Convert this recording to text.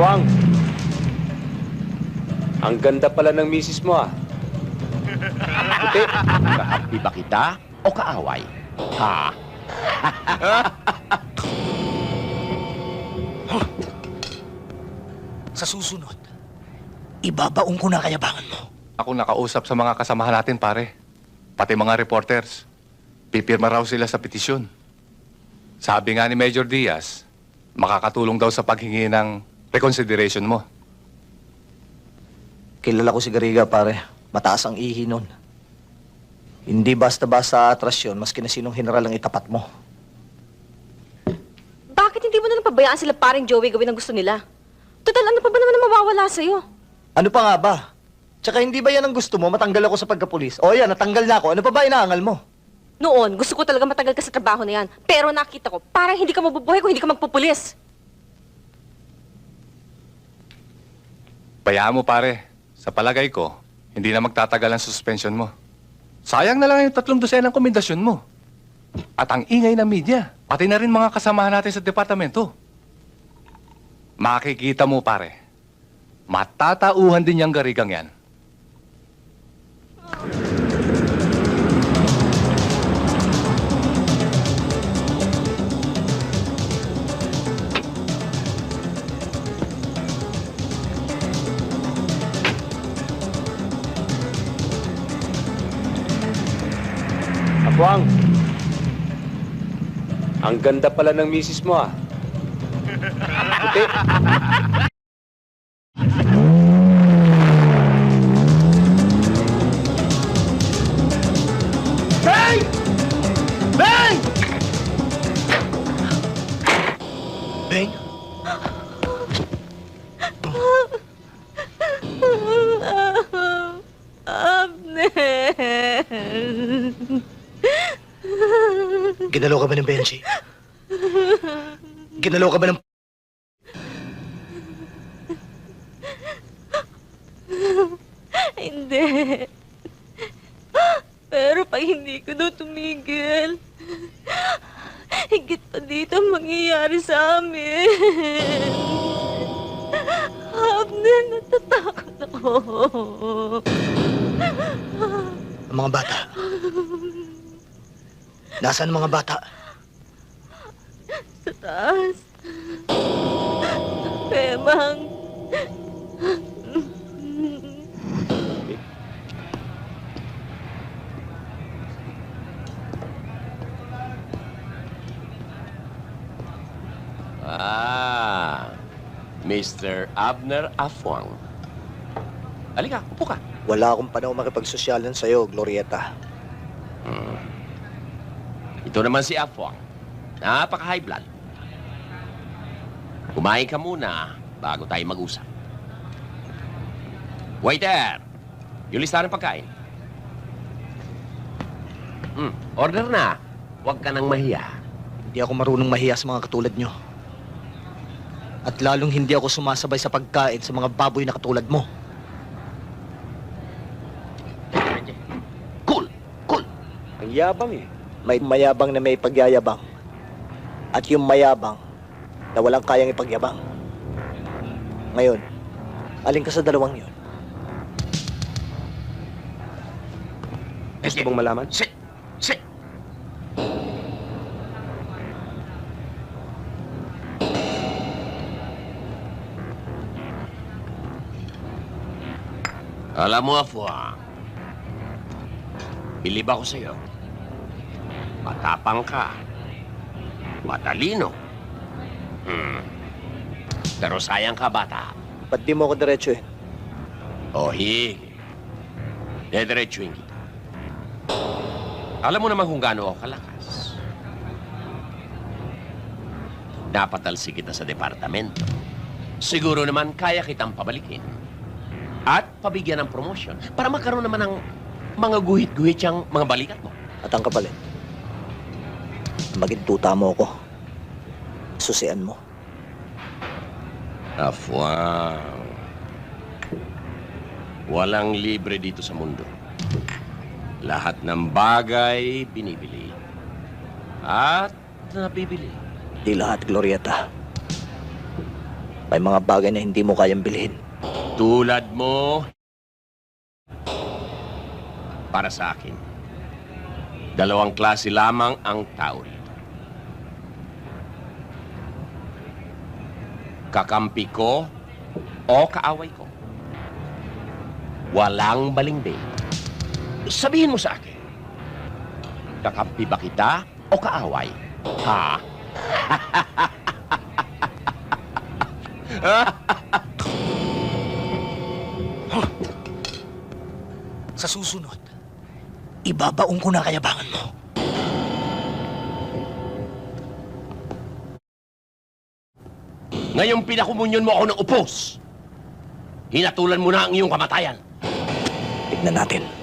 Wang! Ang ganda pala ng misis mo ah. Puti. Kakampi ba kita o kaaway? Ha? Sa susunod, ibabaong ko na kayabangan mo. Ako nakausap sa mga kasamahan natin, pare. Pati mga reporters. Pipirma raw sila sa petisyon. Sabi nga ni Major Diaz, makakatulong daw sa paghingi ng reconsideration mo. Kilala ko si Gariga, pare. Mataas ang ihi nun. Hindi basta-basta atras yun, maski na sinong general ang itapat mo. Bakit hindi mo na lang pabayaan sila paring Joey gawin ang gusto nila? Total, ano pa ba naman ang mawawala sa'yo? Ano pa nga ba? Tsaka hindi ba yan ang gusto mo, matanggal ako sa pagkapulis? O yan, natanggal na ako. Ano pa ba inaangal mo? Noon, gusto ko talaga matagal ka sa trabaho na yan. Pero nakita ko, parang hindi ka mabubuhay kung hindi ka magpupulis. Bayaan mo, pare. Sa palagay ko, hindi na magtatagal ang suspension mo. Sayang na lang yung tatlong dosenang komendasyon mo. At ang ingay ng media, pati na rin mga kasamahan natin sa departamento. Makikita mo, pare. Matatauhan din yung garigang yan. Wang! Ang ganda pala ng misis mo ah. Puti. Bang! Bang? Ginalaw ka ba ng Benji? Ginalaw ka ba ng... Hindi. Pero pag hindi ko daw tumigil, higit pa dito ang mangyayari sa amin. Abner, natatakot ako. Ang mga bata. Nasaan ang mga bata? Sa taas. Pemang. Ah, Mr. Abner Afwang. Halika, upo ka. Wala akong panahon makipagsosyalan sa'yo, Glorieta. Ito naman si Afwang. Napaka-high blood. Kumain ka muna bago tayo mag-usap. Waiter! Yung listahan ng pagkain. Hmm, order na. Huwag ka nang mahiya. Hindi ako marunong mahiya sa mga katulad nyo. At lalong hindi ako sumasabay sa pagkain sa mga baboy na katulad mo. Cool! Cool! Ang yabang eh. May mayabang na may pagyayabang. At yung mayabang na walang kayang ipagyabang. Ngayon, alin ka sa dalawang yun? Gusto bang malaman? Sit! Sit! Alam mo, Afwa, bilib ako sa'yo. Matapang ka. Matalino. Hmm. Pero sayang ka, bata. Ba't di mo ako diretso eh? O, hige. Dediretsuin kita. Alam mo naman kung gaano ako kalakas. Napatalsi kita sa departamento. Siguro naman kaya kitang pabalikin. At pabigyan ng promosyon para magkaroon naman ng mga guhit-guhit siyang mga balikat mo. At ang kapalit, maging tuta mo ako. Susian mo. Afwang. Walang libre dito sa mundo. Lahat ng bagay binibili. At nabibili. Di lahat, Glorieta. May mga bagay na hindi mo kayang bilhin. Tulad mo, para sa akin, dalawang klase lamang ang tao Kakampi ko o kaaway ko. Walang balingding. Sabihin mo sa akin, kakampi ba kita o kaaway? Ha? Sa susunod, ibabaong ko na kayabangan mo. Ngayong pinakumunyon mo ako ng upos, hinatulan mo na ang iyong kamatayan. Tignan natin.